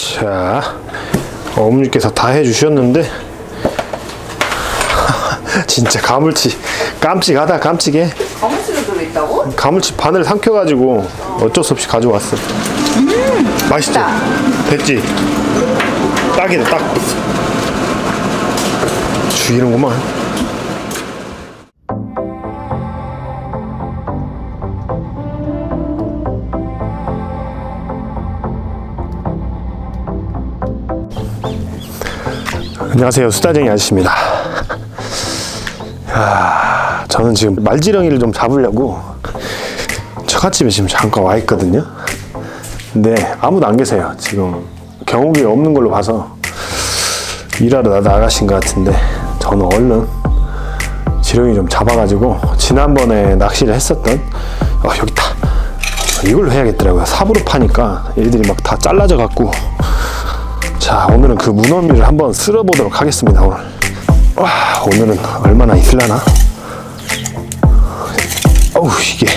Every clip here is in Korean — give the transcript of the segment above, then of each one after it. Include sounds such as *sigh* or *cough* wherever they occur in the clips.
자, 어머니께서 다 해주셨는데 *laughs* 진짜 가물치 깜찍하다 깜찍해. 가무치도 들어있다고? 가물치 반을 삼켜가지고 어쩔 수 없이 가져왔어. 맛있죠? 됐지? 딱이다 딱. 죽이는구만. 안녕하세요 수다쟁이 아저씨입니다. 야, 저는 지금 말지렁이를 좀 잡으려고 처갓집에 지금 잠깐 와 있거든요. 근데 아무도 안 계세요. 지금 경욱이 없는 걸로 봐서 일하러 나 나가신 것 같은데 저는 얼른 지렁이 좀 잡아가지고 지난번에 낚시를 했었던 어 여기 있다 이걸로 해야겠더라고요. 삽으로 파니까 얘들이 막 다 잘라져 갖고 자 오늘은 그 문어미를 한번 쓸어보도록 하겠습니다 오늘. 와 오늘은 얼마나 있을라나? 어우 이게.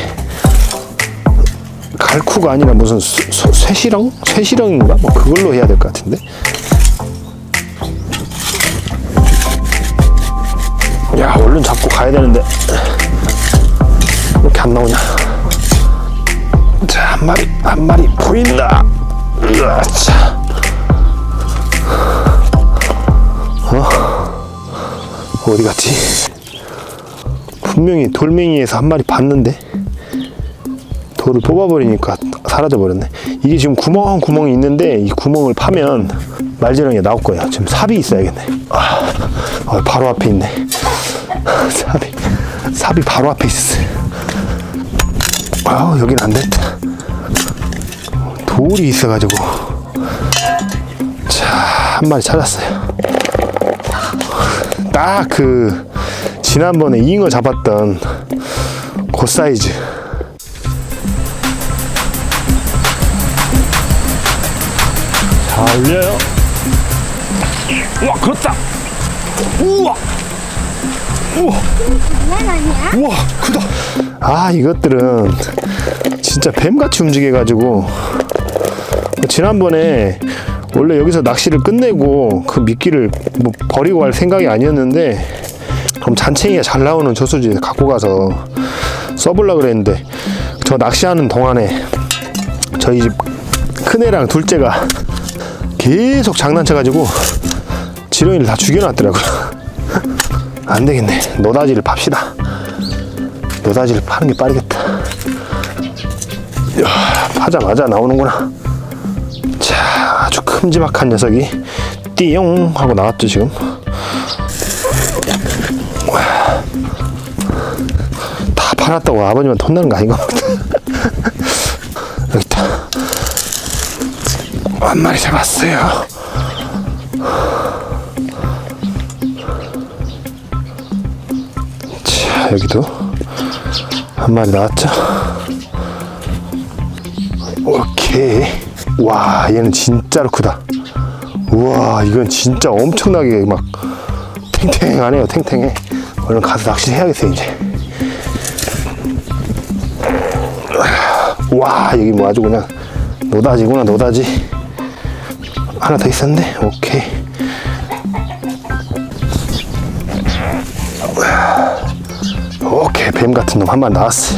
갈쿠가 아니라 무슨 쇠시렁? 쇠시렁인가? 뭐 그걸로 해야 될 것 같은데? 야 얼른 잡고 가야 되는데. 왜 이렇게 안 나오냐? 자 한 마리 한 마리 보인다. 으아차 어디 갔지? 분명히 돌멩이에서 한 마리 봤는데 돌을 뽑아버리니까 사라져 버렸네. 이게 지금 구멍 구멍이 있는데 이 구멍을 파면 말지렁이 나올 거예요. 지금 삽이 있어야겠네. 아, 어, 바로 앞에 있네. *laughs* 삽이 삽이 바로 앞에 있어. 아, 여긴 안 됐다. 돌이 있어가지고 자 한 마리 찾았어요. 딱 그 지난번에 잉어 잡았던 그 사이즈. 자 올려요. 우와 그렇다. 우와. 우와. 우와 크다. 아 이것들은 진짜 뱀같이 움직여가지고. 지난번에 원래 여기서 낚시를 끝내고 그 미끼를 뭐 버리고 갈 생각이 아니었는데 그럼 잔챙이가 잘 나오는 저수지에 갖고 가서 써보려 그랬는데 저 낚시하는 동안에 저희 집 큰애랑 둘째가 계속 장난쳐가지고 지렁이를 다 죽여놨더라고요. *laughs* 안 되겠네. 노다지를 팝시다. 노다지를 파는 게 빠르겠다. 이야, 파자마자 나오는구나. 큼지막한 녀석이 띠용 하고 나왔죠 지금. 다 팔았다고 아버님한테 혼나는 거 아닌가. *laughs* 여기 있다. 한 마리 잡았어요. 자, 여기도 한 마리 나왔죠. 오케이. 와, 얘는 진짜로 크다. 우와, 이건 진짜 엄청나게 막 탱탱하네요, 탱탱해. 얼른 가서 낚시를 해야겠어요, 이제. 와, 여기 뭐 아주 그냥 노다지구나, 노다지. 하나 더 있었네? 오케이. 오케이, 뱀 같은 놈 한 마리 나왔어.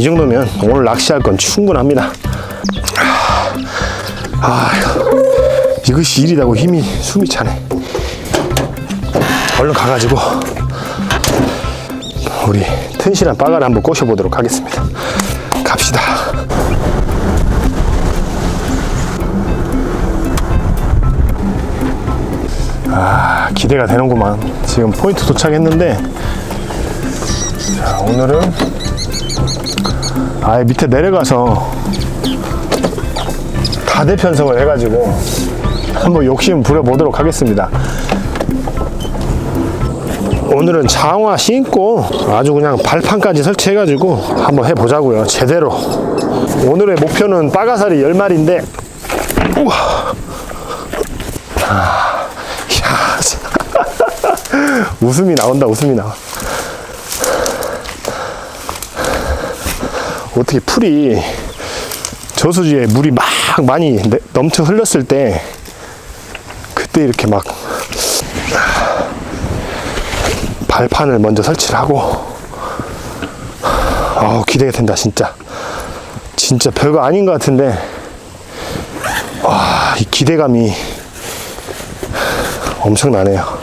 이 정도면 오늘 낚시할 건 충분합니다. 아, 이것이 일이라고 힘이 숨이 차네. 얼른 가가지고 우리 튼실한 빠가를 한번 꼬셔보도록 하겠습니다. 갑시다. 아, 기대가 되는구만. 지금 포인트 도착했는데, 자, 오늘은 아예 밑에 내려가서 가대 편성을 해가지고 한번 욕심 부려보도록 하겠습니다. 오늘은 장화 신고 아주 그냥 발판까지 설치해가지고 한번 해보자고요. 제대로. 오늘의 목표는 빠가사리 10마리인데, 우와. 아, 야, *laughs* 웃음이 나온다, 웃음이 나와. 어떻게 풀이 저수지에 물이 막 많이 내- 넘쳐 흘렀을 때 그때 이렇게 막 발판을 먼저 설치를 하고 아우 기대가 된다 진짜. 진짜 별거 아닌 것 같은데 와이 기대감이 엄청나네요.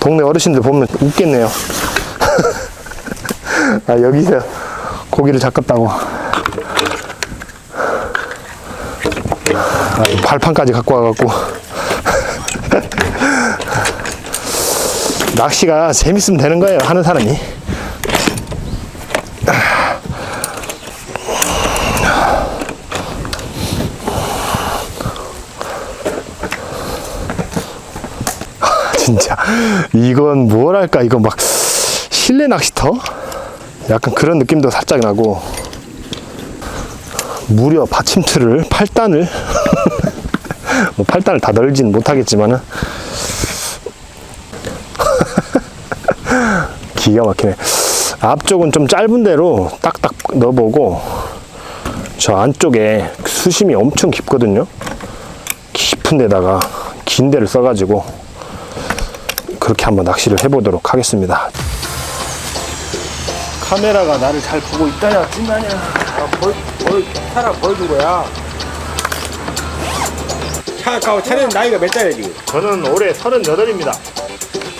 동네 어르신들 보면 웃겠네요. *laughs* 아 여기서 고기를 잡겠다고. 아, 이 발판까지 갖고 와갖고. *laughs* 낚시가 재밌으면 되는 거예요 하는 사람이. *laughs* 진짜. 이건 뭐랄까? 이거 막 실내 낚시터 약간 그런 느낌도 살짝 나고 무려 받침틀을 8단을? *laughs* 뭐 8단을 다 널진 못하겠지만은 *laughs* 기가 막히네. 앞쪽은 좀 짧은 데로 딱딱 넣어보고 저 안쪽에 수심이 엄청 깊거든요. 깊은 데다가 긴 데를 써가지고 그렇게 한번 낚시를 해보도록 하겠습니다 카메라가 나를 잘 보고 있다냐 찐다냐 아, 보이, 보이, 사람 보여준 거야. 차, 가, 차는 나이가 몇 살이야, 지금? 저는 올해 38입니다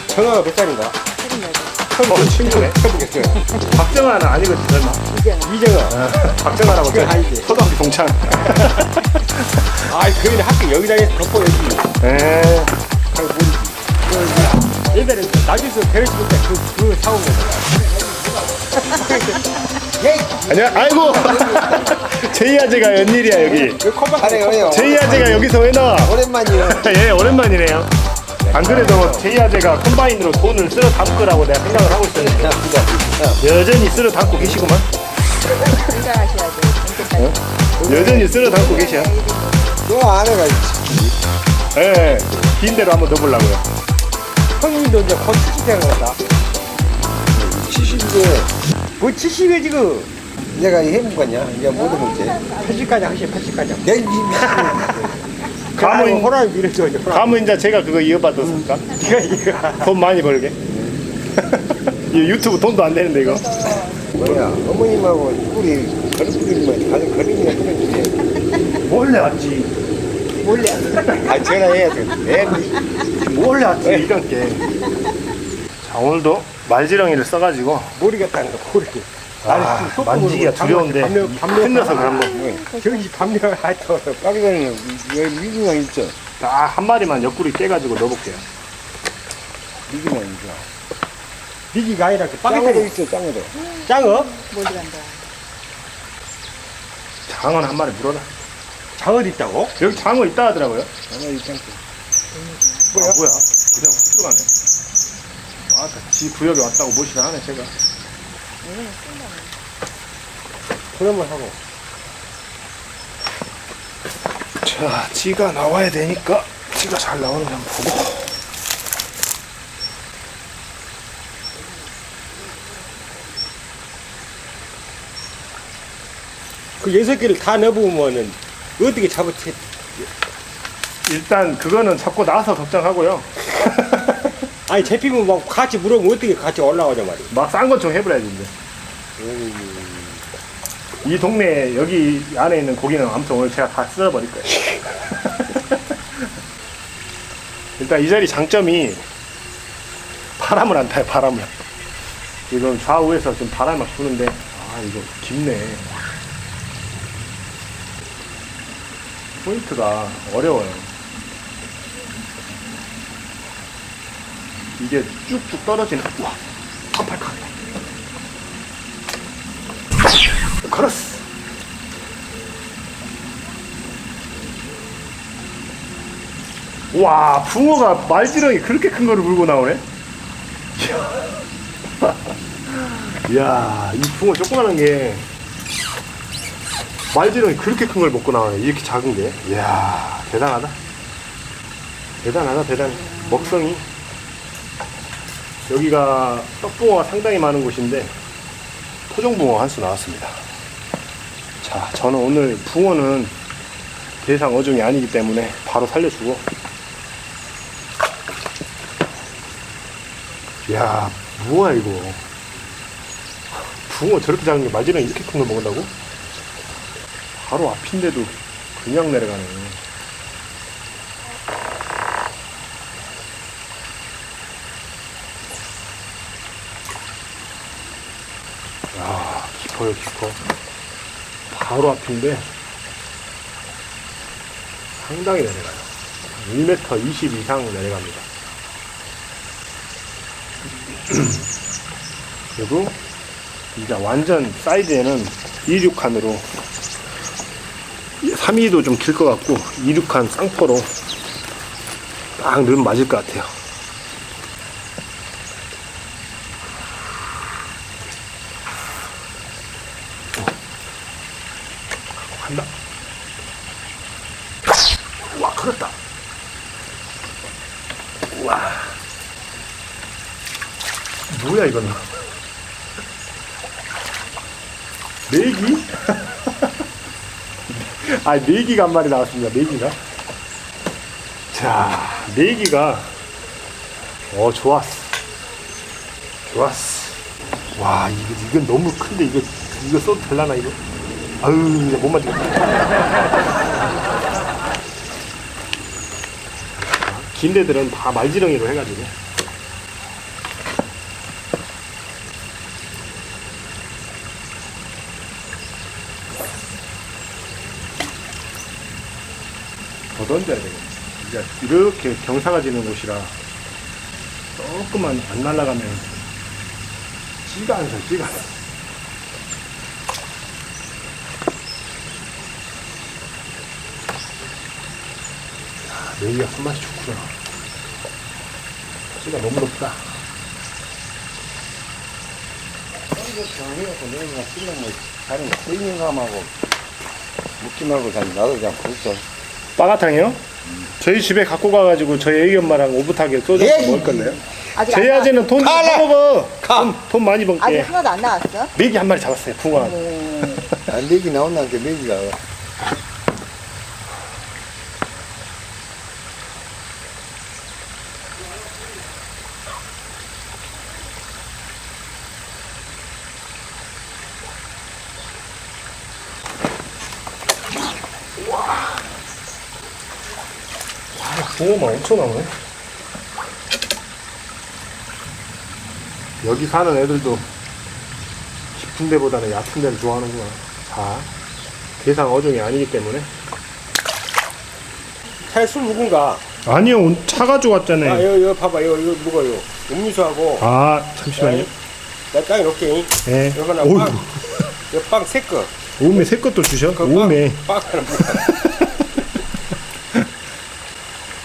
정화가 몇 살인가? 어, 친구네 쳐보겠어요. *laughs* 박정아는 아니거든 설마 이정아. 박정아라고 그건 아니지. 초등학교 동창 *laughs* 아이, 그러면 학교 여기 다녀서 덮어, 여기. 에 잘 모르지. 그, 옛날에 나주에서 배를 찍을 때 그, 그 사온 거잖아. 아니야 아이고. *laughs* 제이 아재가 웬일이야 여기. 제이 아재가 여기서 왜 나와? 오랜만이요. *laughs* 예 오랜만이네요. 안 그래도 제이 아재가 콤바인으로 돈을 쓸어 담그라고 내가 생각을 하고 있었는데 여전히 쓸어 담고 계시구만. 어? 여전히 쓸어 담고 계셔. 너 아내가 예, 긴 대로 한번 넣어보려고요. 형님도 이제 곧 70세 같다. 70대 뭐 70에 지금. 내가 해본 거냐? 이제 못 해볼지. 80까지 하시 80까지. 내 집이 감은- 그 호랑이 밀어줘, 이제. 호랑이. 가면 이제 제가 그거 이어받았을까? 네가 이거. *laughs* 돈 많이 벌게 *laughs* 이 유튜브 돈도 안 되는데 이거 뭐야? 어머님하고 꿀이 거름들이면 가서 거름이나 끊어주세요. 몰래 왔지 아 전화해야 돼. 내 몰래 왔지 이런 게 자 오늘도 말지렁이를 써가지고 거, 머리. 아, 만지기가 두려운데 힘내서 그런 거. 저기 밤새 하여튼. 빠르다는 여기 미기만 있죠. 딱한 마리만 옆구리 깨가지고 넣어볼게요. 미기만 있죠. 미기가 아니라 그 빠개로 있어. 짱어도. 짱어? 장어는 한 마리 물어라. 장어 있다고? 여기 장어 있다 하더라고요. 장어 있잖아. 뭐야? 아, 뭐야? 그냥 훅 들어가네. 와, 지 구역에 왔다고 모시나 하네, 제가. 그러면 하고. 자, 지가 나와야 되니까 지가 잘 나오는 거 한번 보고. 그 여섯 개를 다 넣어보면은 어떻게 잡았지? 일단 그거는 잡고 나서 걱정하고요. 아니 잡히면 막 같이 물어보면 어떻게 같이 올라가자 말이야. 막 싼 것 좀 해버려야지, 이제. 이 동네 여기 안에 있는 고기는 아무튼 오늘 제가 다 쓸어버릴 거예요. *laughs* 일단 이 자리 장점이 바람을 안 타요, 바람을. 지금 좌우에서 좀 바람이 막 부는데, 아, 이거 깊네. 포인트가 어려워요. 이게 쭉쭉 떨어지는, 와, 깜빡하게. 걸었어. 와, 붕어가 말지렁이 그렇게 큰 거를 물고 나오네? *laughs* 이야, 이 붕어 조그마한 게 말지렁이 그렇게 큰 걸 먹고 나오네. 이렇게 작은 게. 이야, 대단하다. 대단하다, 대단해. 먹성이. 여기가 떡붕어가 상당히 많은 곳인데 토종붕어 한 수 나왔습니다. 자, 자, 저는 오늘 붕어는 대상 어종이 아니기 때문에 바로 살려주고. 야, 뭐야 이거? 붕어 저렇게 작은 게 마지막에 이렇게 큰걸 먹는다고? 바로 앞인데도 그냥 내려가네. 야, 깊어요, 깊어. 바로 앞인데 상당히 내려가요. 1m 20 이상 내려갑니다. *clears throat* 그리고 이제 완전 사이즈에는 26칸으로 3위도 좀 길 것 같고 26칸 쌍포로 딱 넣으면 맞을 것 같아요. 간다. 와, 그렇다. 와. 뭐야, 이건. 메기? 아, 메기가 한 마리 나왔습니다, 메기가. 자, 메기가, 어, 좋았어. 좋았어. 와, 이거, 이건 너무 큰데, 이거, 이거 써도 될라나, 이거? 아유, 이제 못 맞겠다. 긴 데들은 다 말지렁이로 해가지고. 던져야 되겠네. 이제 이렇게 경사가 지는 곳이라 조금만 안 날아가면 찌가 안 서, 찌가. 메이가 손맛이 좋구나. 찌가 너무 높다. 이거 병해갖고 내가 쓰는 뭐 다른 거 끓이감하고 묵김하고 그냥 나도 그냥 그렇죠. 빠가탕이요? 저희 집에 갖고 가가지고 저희 애기 엄마랑 오붓하게 소주 예. 먹을 건데요. 아직 저희 아재는 돈좀 가라. 먹어. 가. 돈, 돈 많이 나, 아직 벌게. 하나도 안 나왔어? 메기 한 마리 잡았어요. 붕어. 음, 안 되기 나온다는 게 메기가 엄청 나오네. 여기 사는 애들도 깊은 데보다는 얕은 데를 좋아하는구나. 자, 대상 어종이 아니기 때문에. 차에 술 누군가? 아니요, 차 가지고 왔잖아요. 아, 이거, 이거 봐봐. 이거, 이거 뭐가요? 음료수하고. 아, 잠시만요. 내 땅에 놓게. 예. 이거 하나 빵. 이거 빵세 거. 오메 새 것도 주셔? 그 오메. 빵, 빵 하나.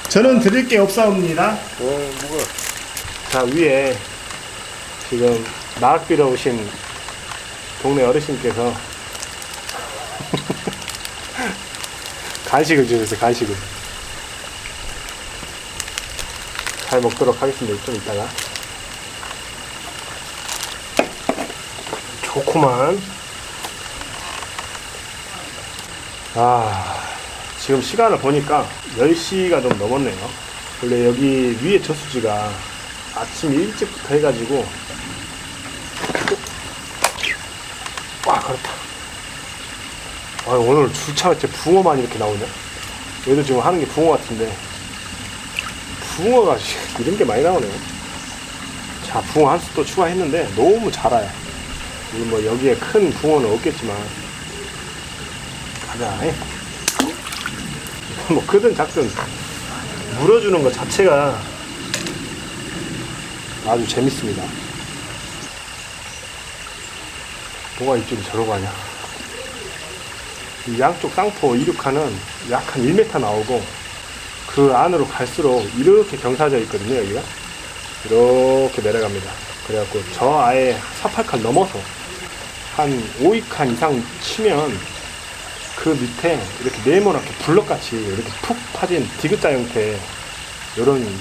저는 드릴 게 없사옵니다. 어, 뭐가. 자, 위에 지금 나학 빌어 오신 동네 어르신께서 *laughs* 간식을 주셨어요, 간식을. 잘 먹도록 하겠습니다, 좀 이따가. 좋구만. 아, 지금 시간을 보니까 10시가 좀 넘었네요. 원래 여기 위에 저수지가 아침 일찍부터 해가지고 와 그렇다. 아 오늘 주차가 진짜 붕어만 이렇게 나오냐? 얘도 지금 하는 게 붕어 같은데. 붕어가 씨, *laughs* 이런 게 많이 나오네요. 자 붕어 한 수 또 추가했는데 너무 잘아요. 이뭐 여기에 큰 붕어는 없겠지만. 가자. 에? *laughs* 뭐 크든 작든 물어주는 것 자체가 아주 재밌습니다. 뭐가 이쪽이 저러고 하냐. 이 양쪽 쌍포 이륙하는 약 한 1m 나오고 그 안으로 갈수록 이렇게 경사져 있거든요, 여기가. 이렇게 내려갑니다. 그래갖고 저 아예 4, 8칸 넘어서 한 5, 2칸 이상 치면 그 밑에 이렇게 네모나게 블럭같이 이렇게 푹 파진 디귿자 형태의 이런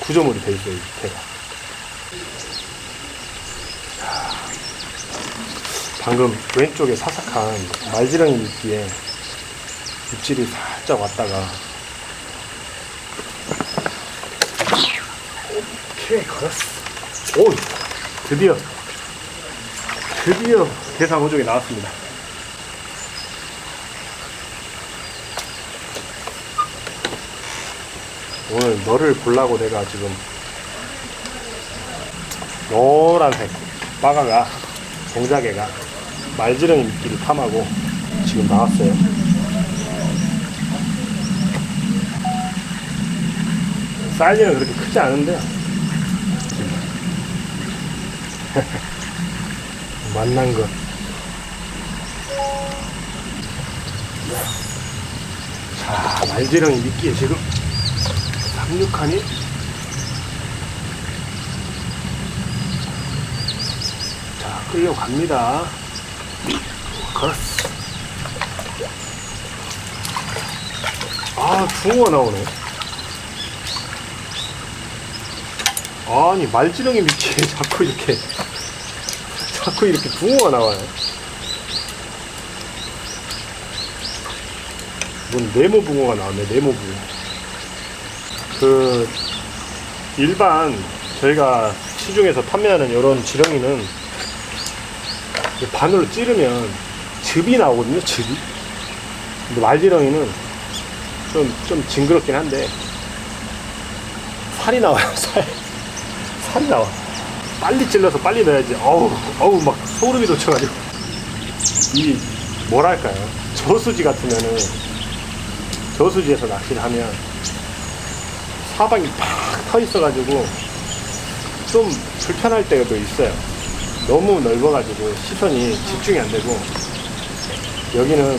구조물이 돼 있어요, 이 밑에가. 방금 왼쪽에 사삭한 말지렁이 미끼에 입질이 살짝 왔다가 오케이 걸었어. 오 드디어. 드디어 대상호족이 나왔습니다 오늘 너를 보려고 내가 지금 노란색 빠가가 동자개가 말지렁이 미끼를 탐하고 지금 나왔어요. 사이즈는 그렇게 크지 않은데 *laughs* 만난 것. 자 말지렁이 미끼에 지금 삼육하니 자, 끌려갑니다. 걸었어. 아, 붕어가 나오네. 아니, 말지렁이 밑에 *laughs* 자꾸 이렇게, 자꾸 이렇게 붕어가 나와요. 뭔 네모 붕어가 나왔네, 네모 붕어. 그, 일반 저희가 시중에서 판매하는 이런 지렁이는 바늘로 찌르면 즙이 나오거든요, 즙이. 근데 말지렁이는 좀, 좀 징그럽긴 한데 살이 나와요, *laughs* 살. 살이 나와. 빨리 찔러서 빨리 넣어야지. 어우, 어우, 막 소름이 돋쳐가지고. 이, 뭐랄까요. 저수지 같으면은, 저수지에서 낚시를 하면 사방이 팍 터 있어가지고 좀 불편할 때도 있어요. 너무 넓어가지고 시선이 집중이 안 되고 여기는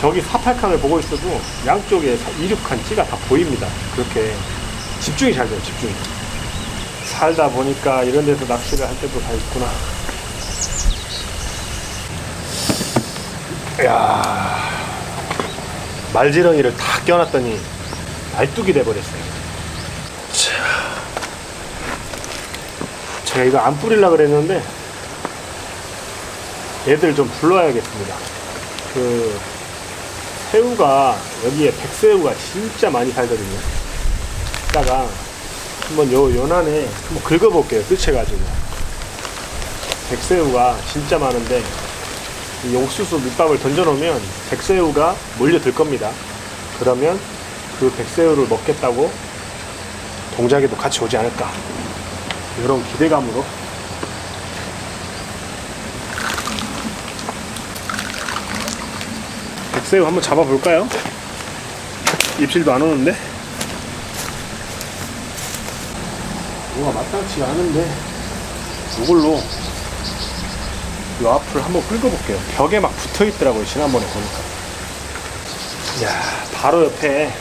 저기 사팔칸을 보고 있어도 양쪽에 사- 이륙한 찌가 다 보입니다. 그렇게 집중이 잘 돼요. 집중이. 살다 보니까 이런 데서 낚시를 할 때도 다 있구나. 야 말지렁이를 다 껴놨더니 말뚝이 돼버렸어요. 제가 이거 안 뿌리려 그랬는데 얘들 좀 불러야겠습니다. 그 새우가 여기에 백새우가 진짜 많이 살거든요. 이따가 한번 요 연안에 한번 긁어볼게요. 끝해가지고 백새우가 진짜 많은데 이 옥수수 밑밥을 던져놓으면 백새우가 몰려들 겁니다. 그러면 그 백새우를 먹겠다고 동작에도 같이 오지 않을까. 이런 기대감으로. 백새우 한번 잡아볼까요? 입질도 안 오는데? 뭐가 마땅치가 않은데. 이걸로 이 앞을 한번 끌어볼게요. 벽에 막 붙어있더라고요 지난번에 보니까. 야 바로 옆에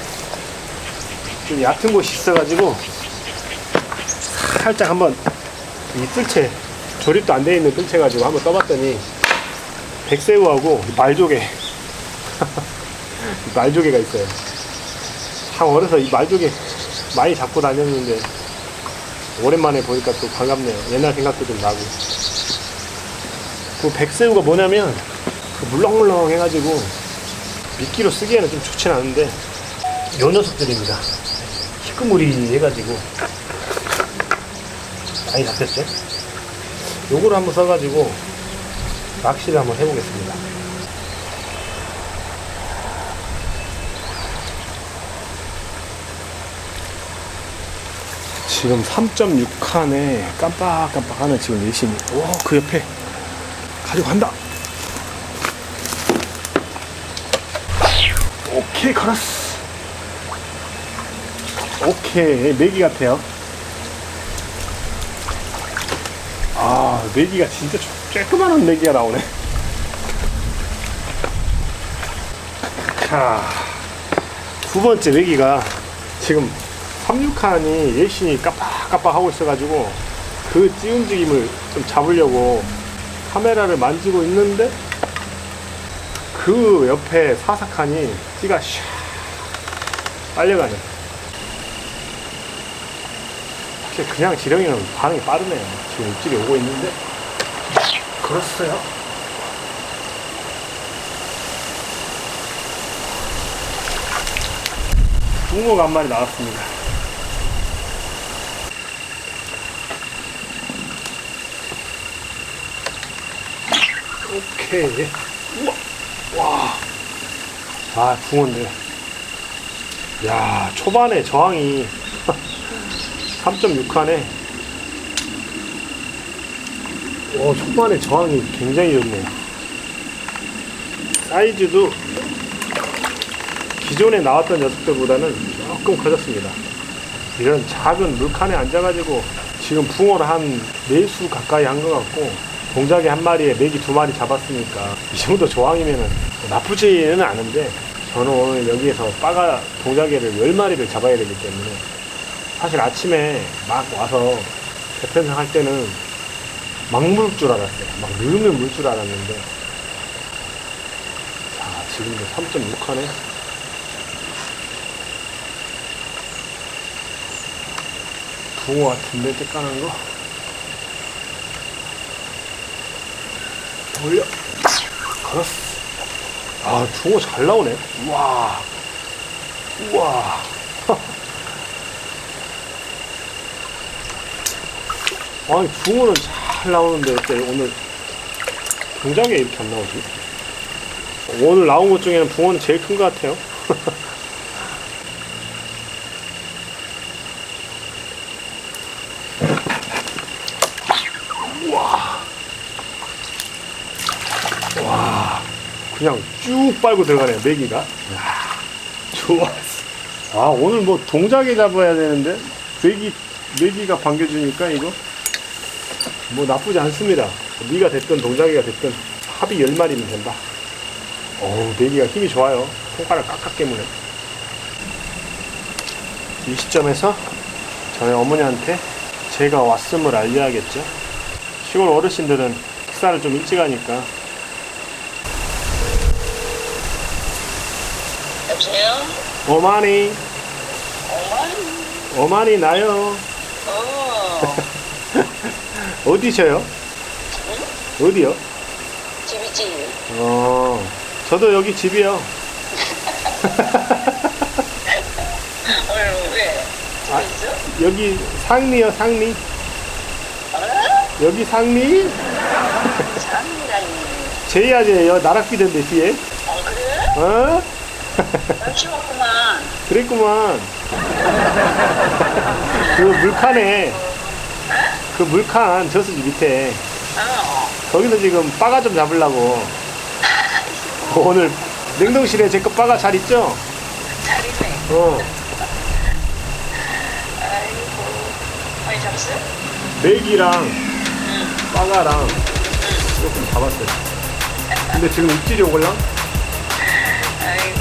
좀 얕은 곳이 있어가지고 살짝 한번 이 뜰채 조립도 안 돼 있는 뜰채 가지고 한번 떠봤더니 백새우하고 말조개 *laughs* 말조개가 있어요. 참 어려서 이 말조개 많이 잡고 다녔는데 오랜만에 보니까 또 반갑네요. 옛날 생각도 좀 나고. 그 백새우가 뭐냐면 그 물렁물렁 해가지고 미끼로 쓰기에는 좀 좋진 않은데 요 녀석들입니다. 희끄무리 해가지고 많이 잡혔죠? 요거를 한번 써가지고 낚시를 한번 해보겠습니다. 지금 3.6칸에 깜빡깜빡하는 지금 예신이. 오, 그 옆에 가져간다. 오케이, 걸었어. 오케이, 메기 같아요. 아, 메기가 진짜 조- 쬐끄만한 메기가 나오네. 자, 두 번째 메기가 지금 36칸이 예신이 깜빡깜빡 하고 있어가지고 그 찌 움직임을 좀 잡으려고 카메라를 만지고 있는데 그 옆에 사사칸이 찌가 샥 빨려가네. 사실 그냥 지렁이는 반응이 빠르네요. 지금 입질이 오고 있는데 그렇어요? 붕어가 한 마리 나왔습니다. 오케이. 우와. 와. 아, 붕어인데. 야, 초반에 저항이 3.6칸에. 오, 초반에 저항이 굉장히 좋네요. 사이즈도 기존에 나왔던 녀석들보다는 조금 커졌습니다. 이런 작은 물칸에 앉아가지고 지금 붕어를 한 4수 가까이 한 것 같고 동작에 한 마리에 메기 두 마리 잡았으니까 이 정도 조항이면은 나쁘지는 않은데 저는 오늘 여기에서 빠가 동작에를 10마리를 잡아야 되기 때문에 사실 아침에 막 와서 대편성 할 때는 막 물 줄 알았어요. 막 넣으면 물 줄 알았는데. 자 지금도 3.6하네. 붕어 같은데 떼까는 거? 올려. 걸었어 아 붕어 잘 나오네. 우와. 우와 아니 붕어는 잘 나오는데 왜 오늘 동작에 이렇게 안 나오지? 오늘 나온 것 중에는 붕어는 제일 큰 것 같아요. *laughs* 그냥 쭉 빨고 들어가네요 메기가. 좋았어. 아 오늘 뭐 동작에 잡아야 되는데? 메기 메기가 반겨주니까 이거 뭐 나쁘지 않습니다. 미가 됐든 동작이가 됐든 합이 10마리면 된다. 어우 메기가 힘이 좋아요. 손가락 깍깍 깨무네. 이 시점에서 저희 어머니한테 제가 왔음을 알려야겠죠. 시골 어르신들은 식사를 좀 일찍 하니까. 여보세요? 어머니. 어머니? 어머니 나요. 어, 어디셔요? 어디요? 집이지. 어 저도 여기 집이요 *laughs* 오늘 왜? 집에 아. 있어? 여기 상리요 상리 어? 여기 상리 사람이라니. *laughs* 제이아제요 나락비던데 뒤에 어, 그래? *laughs* 어? 날씨 왔구만. 그랬구만 그 물칸에 그 물칸 저수지 밑에 어, 거기서 지금 빠가 좀 잡으려고 *laughs* 오늘 냉동실에 제 거 빠가 잘 있죠? 잘이네. 어 아이고. 많이 잡았어? 메기랑 빠가랑 조금 잡았어요 근데 지금 입질이 오걸랑? 아이고.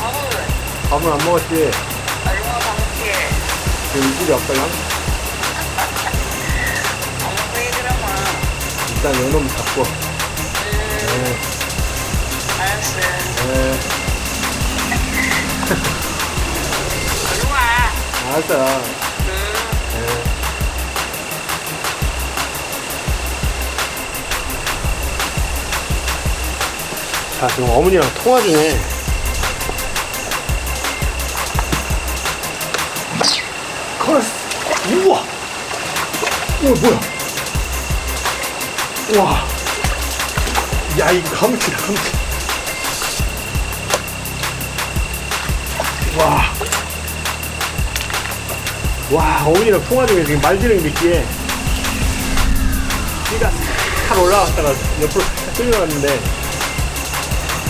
밥을 밥은 안 먹었지? 얼마나 먹게. 지금 입질이 없걸랑? 일단 요놈 잡고 음, 알았어. 네, 얼른 와. 알았어 음. 자 지금 어머니랑 통화 중에 커스 우와 우와 뭐야 우 와. 야 이거 가물치다 가물치. 와. 와, 어머니랑 통화 중에 지금 말지렁이 미끼에 피가 탁 올라갔다가 옆으로 탁 끌려갔는데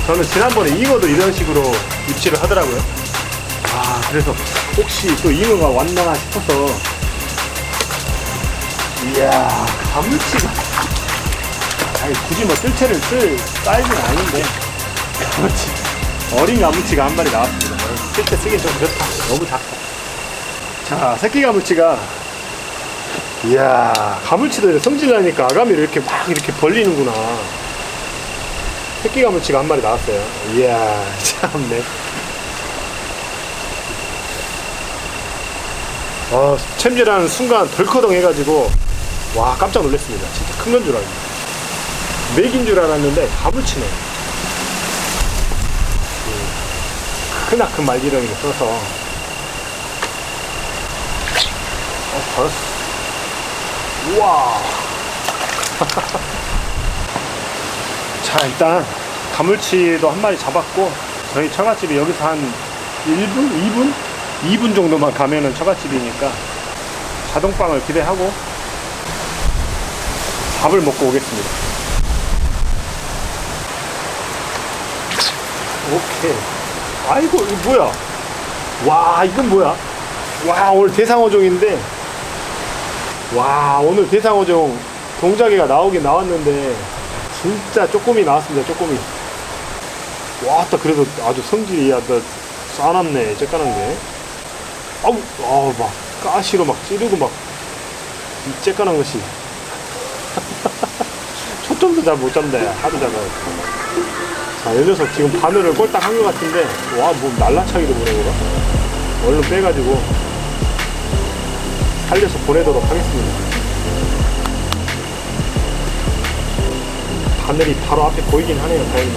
저는 지난번에 잉어도 이런 식으로 입질을 하더라고요. 아, 그래서 혹시 또 잉어가 왔나 싶어서. 이야, 가물치가 아니, 굳이 뭐 뜰채를 쓸 사이즈는 아닌데 가물치 어린 가물치가 한 마리 나왔습니다. 뜰채 쓰긴 좀 그렇다. 너무 작다. 자, 새끼 가물치가 이야, 가물치도 성질나니까 아가미를 이렇게 막 이렇게 벌리는구나. 새끼 가물치가 한 마리 나왔어요. 이야, *laughs* 참네. 어, 챔질하는 순간 덜커덩 해가지고, 와, 깜짝 놀랐습니다. 진짜 큰 건 줄 알았는데. 맥인 줄 알았는데, 가물치네. 음, 크나큰 말지렁이를 써서, 어? 우와. *laughs* 자, 일단 가물치도 한 마리 잡았고 저희 처갓집이 여기서 한 1분? 2분? 2분 정도만 가면은 처갓집이니까 자동빵을 기대하고 밥을 먹고 오겠습니다. 오케이. 아이고, 이거 뭐야? 와, 이건 뭐야? 와, 오늘 대상어종인데 와 오늘 대상어종 동자개가 나오긴 나왔는데 진짜 쪼꼬미 나왔습니다 쪼꼬미 와따 그래도 아주 성질이 야나 싸납네 쬐까는 게 아우 아우 막 가시로 막 찌르고 막 이 쬐까는 것이 *laughs* 초점도 잘 못 잡네 하도 잡아요 자 이 녀석 지금 바늘을 꼴딱 한 것 같은데 와 뭐 날라차기도 보내 보라 얼른 빼가지고 살려서 보내도록 하겠습니다. 바늘이 바로 앞에 보이긴 하네요, 다행히.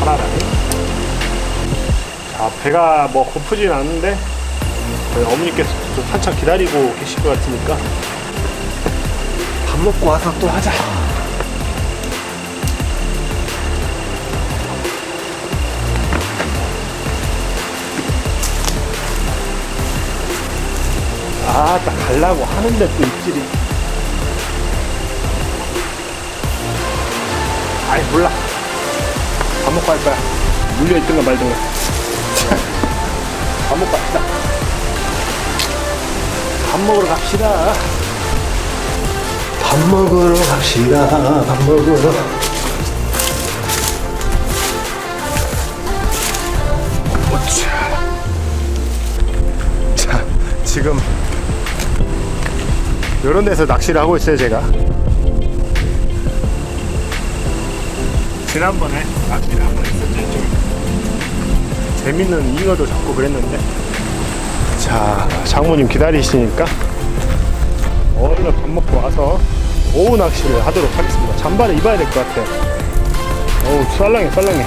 파라라네. 자, 배가 뭐 고프진 않은데, 저희 어머니께서 좀 한참 기다리고 계실 것 같으니까, 밥 먹고 와서 또 하자. 아, 딱 가려고 하는데 또 입질이. 아이, 몰라. 밥 먹고 할 거야. 물려있든가 말든가. *laughs* 밥 먹고 합시다. 밥 먹으러 갑시다. 밥 먹으러 갑시다. 밥 먹으러. 오차. 자, 지금 이런 데서 낚시를 하고 있어요 제가 지난번에 낚시를 한번 했었죠 이쪽에 재밌는 잉어도 잡고 그랬는데 자 장모님 기다리시니까 얼른 밥 먹고 와서 오후 낚시를 하도록 하겠습니다. 잠바를 입어야 될 것 같아요 어우 썰렁해 썰렁해